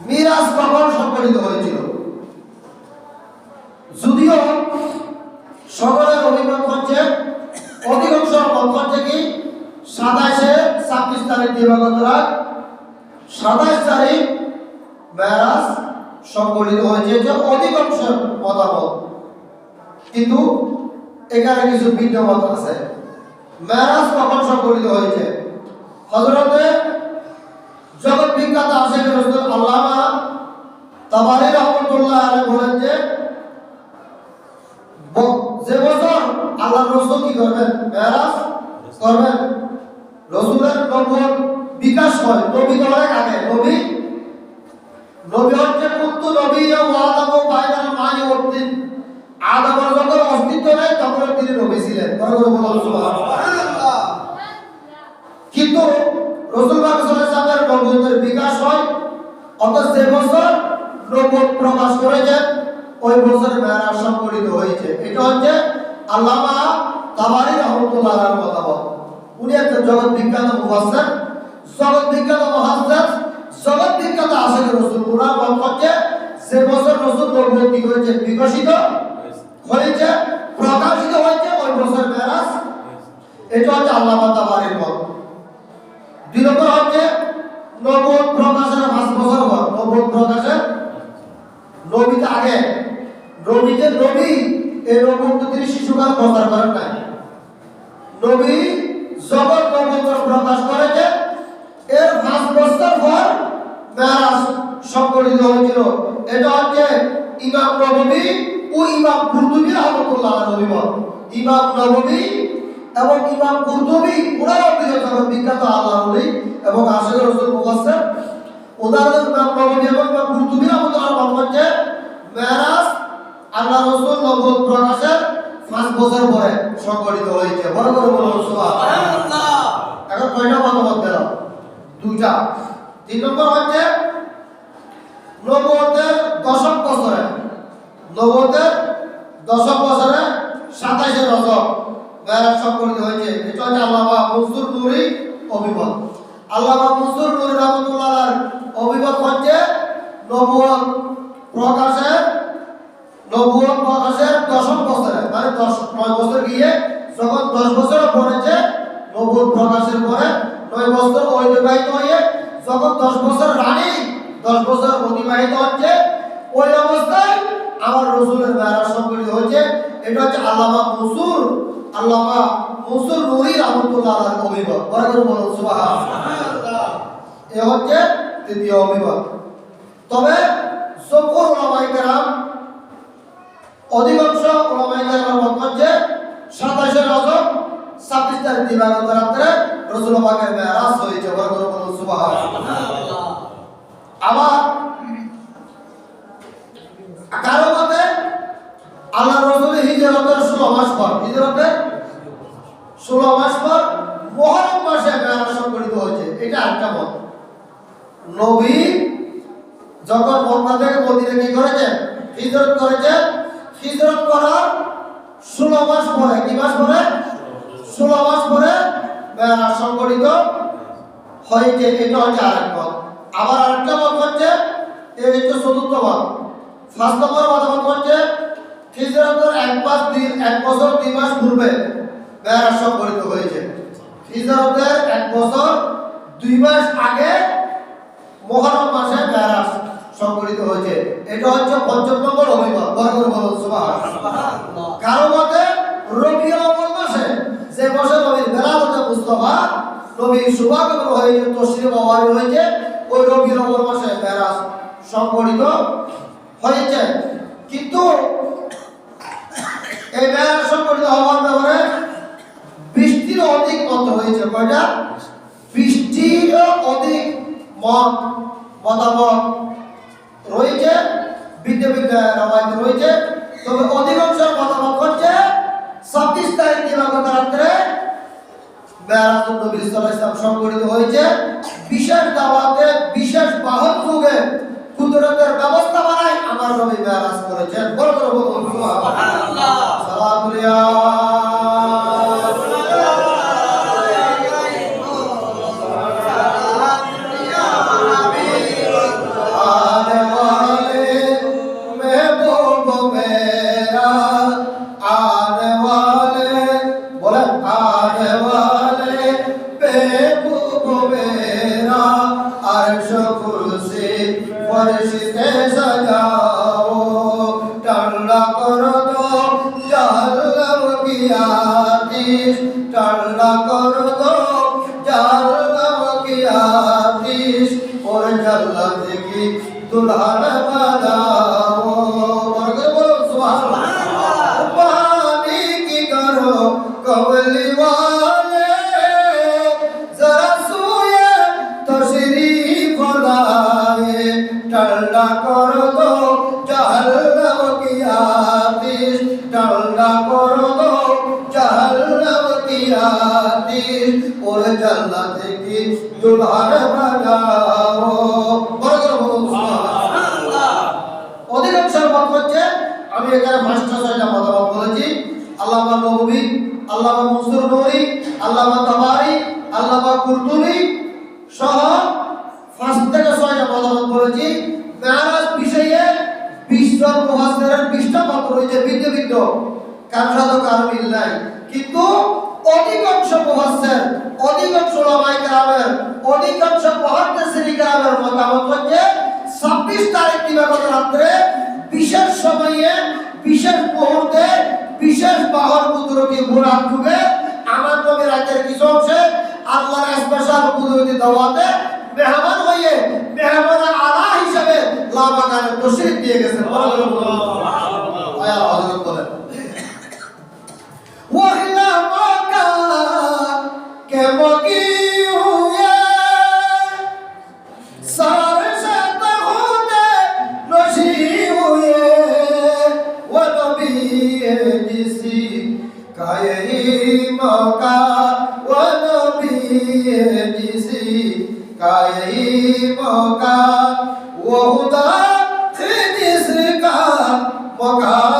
মিরাজ কখন সংগঠিত হয়েছিল। যদিও সকলের অভিমত হচ্ছে, অধিকাংশ মত হচ্ছে কি সাতাশে ছাব্বিশ তারিখ দিবাগত রাত সাতাশ তারিখ মেরাজ সংগঠিত হয়েছে যে অধিকাংশ মতামত। কিন্তু এখানে কিছু ভিন্ন মত আছে। মেরাজ কখন সংগঠিত হয়েছে। হজরতে রসুল আল্লামা তাবারি রহমতুল্লাহ আলাইহি বলেন যে যে বছর আল্লাহ রসুল কি করবেন? মেরাজ করবেন? রসুলের নবুয়ত বিকাশ নবী তো অনেক নবী? নবী হচ্ছে কুন্তু নবী ও আদম ও বাইনাল মাই উদ্দিন আদমের যখন অস্তিত্ব নেই তখন তিনি নবী ছিলেন। বড় করে বলুন সুবহানাল্লাহ। কিন্তু রসুল পাক সাল্লাল্লাহু আলাইহি বিকাশ হয়। অথচ যে বছর নবুয়ত প্রকাশ করেছেন ওই বছরে মেরাজ সংগঠিত হয়েছে। এটা হচ্ছে আল্লামা তাবারি রহমতুল্লাহ মতামত উনি একজন জগৎ বিখ্যাত মুফাসসির। জগৎ বিখ্যাত মুহাদ্দিস জগৎ বিখ্যাত আশেখ রসুল। উনার মত হচ্ছে, যে বছর রসুল কি হয়েছে? বিকশিত হয়েছে, প্রকাশিত হয়েছে, ওই বছর মেরাজ এটা হচ্ছে আল্লামা তাবারির মত। নম্বর হচ্ছে নবুয়ত প্রকাশের পাঁচ বছর পর নবুয়ত প্রকাশের নবীতে আগে নবীতে নবী এই তো তিনি শিশুকাল প্রচার করেন নাই। নবী জগৎ নবুয়ত প্রকাশ করেছে। এর পাঁচ বছর পর মেরাজ সংগঠিত হয়েছিল। এটা হচ্ছে ইমাম নববী ও ইমাম কুরতুবী রহমতুল্লাহ নবী ইমাম নববী এবং ইমাম কুরতুবী দুজন জগৎ বিখ্যাত আল্লাহ নবী এবং আশেখ রসুল মুফাসসির। ওনাদের ইমাম নববী এবং ইমাম কুরতুবী রহমতুল্লাহ মত হচ্ছে মেরাজ আল্লাহ রসুল নবুয়ত প্রকাশের পাঁচ বছর পরে সংগঠিত হয়েছে বড় বড় বড় সুবহানাল্লাহ। এখন কয়টা মতামত দিল দুইটা। তিন নম্বর হচ্ছে নবুয়তের দশম বছরে নবুয়তের দশম বছরে সাতাইশে রজব মেরাজ সংগঠিত হয়েছে এটা হচ্ছে আল্লামা মনসুর নুরি অভিমত আল্লামা মনসুর নুরি রহমতুল্লাহ অভিমত হচ্ছে নবুয়ত প্রকাশের নবুয়ত প্রকাশের দশম বছরে মানে দশ, নয় বছর গিয়ে যখন দশ বছর পড়েছে নবুয়ত প্রকাশের পরে নয় বছর অতিবাহিত হয়ে যখন দশ বছর রানী, দশ বছর অতিবাহিত হচ্ছে, ওই অবস্থায় আমার রসুলের মেয়ারা সংগঠিত হয়েছে। এটা হচ্ছে আল্লামা মসুর আল্লামা মসুর নুরি রহমতুল্লাহ আলার অভিমত বড় করে বলুন, সুবহানাল্লাহ। এ হচ্ছে তৃতীয় অভিমত তবে সকল অধিকাংশ ওলামায়ে কেরামের মত হচ্ছে সাতাশে রজব ছাব্বিশ তারিখ দিবাগত রাত্রে রসুল পাকের মেয়ারাজ হয়েছে। বড় সুবহানাল্লাহ। আবার কারও মতে আল্লাহ রসুল হিজরতের ষোলো মাস পর হিজরতের ষোলো মাস পর মহরম মাসে মেয়ারাজ সংগঠিত হয়েছে। এটা একটা মত। নবী যখন মক্কা থেকে মদিনা কি করেছেন? হিজরত করেছেন হিজরত করার ষোলো মাস পরে, কি মাস পরে? ষোলো মাস পরে সংগঠিত হয়েছে, এটা হচ্ছে আরেক মত আবার আরেকটা মত হচ্ছে এই হচ্ছে চতুর্থ মত ফার্স্ট নম্বর মতামত হচ্ছে হিজরতের এক মাস দিন, এক বছর দুই মাস পূর্বে মেয়ারাজ সংগঠিত হয়েছে। হিজরতের এক বছর দুই মাস আগে মহরম মাসে মেয়ারাজ সংগঠিত হয়েছে। এটা হচ্ছে পঞ্চম নম্বর অভিমত বর্গ বলুন কারও মতে রবিউল আউয়াল মাসে যে মাসে নবীর বেলাদতে মুস্তাফা নবীর শুভাগমন হয়েছে তশরিফ আওয়ারি হয়েছে ওই রবিউল আউয়াল মাসে মেরাজ সংগঠিত হয়েছে। কিন্তু এই মেরাজ সংগঠিত হওয়ার ব্যাপারে বৃষ্টির অধিক মত হয়েছে। কয়টা? বৃষ্টির অধিক মত মতামত রয়েছে রয়েছে, তবে অধিকাংশ মতামত হচ্ছে ছাব্বিশ তারিখ দিবাগত রাত্রে সংগঠিত হয়েছে। বিশেষ বিশেষ বাহন যুগে কুদরতের ব্যবস্থা বানায় আমার নবী বেহারাজ করেছেন। হাদিস টাল্লা কর দো জাল্লা কি হাদিস ওর জাল্লা থেকে দুলহান বানাও বর্গে বলো, সুবহানাল্লাহ। পানি কি করো কবলি ওয়ালে জরা সুয়ে তশরিফ লায়ে টাল্লা কর দো জাল্লা কি হাদিস টাল্লা কর হাজির ওরে জান্নাতে কি দুলহার বানাও বড় করে বলো, সুবহানাল্লাহ। অধিকাংশ মত হচ্ছে, আমি এখানে পাঁচটা, ছয়টা মতামত বলেছি। আল্লামা নবী আল্লামা মনসুর নরি আল্লামা তাবারি আল্লামা কুরতুবি সহ পাঁচ থেকে ছয়টা মতামত বলেছি। মেয়ারাজ বিষয়ে বিশজন মহাজের বিশটা মত রয়েছে ভিন্ন ভিন্ন। কারও সাথে মিল নাই। কিন্তু অধিকাংশ মুহাসসির, অধিকাংশ ওলামায়ে কেরামের, অধিকাংশ মুহাদ্দিসিন কেরামের মতামত হচ্ছে, ছাব্বিশ তারিখ দিবাগত রাত্রে বিশেষ সময়ে, বিশেষ মুহূর্তে, বিশেষ বাহর কুদরতি ঘোরার যুগে আমার নবী রাতের কিছু অংশে আল্লাহর স্পেশাল কুদরতি দাওয়াতে মেহমান হয়ে, মেহমান আলা হিসেবে লামাকানে তশরিফ দিয়ে গেছেন। مقام وهدى في رزقك مقام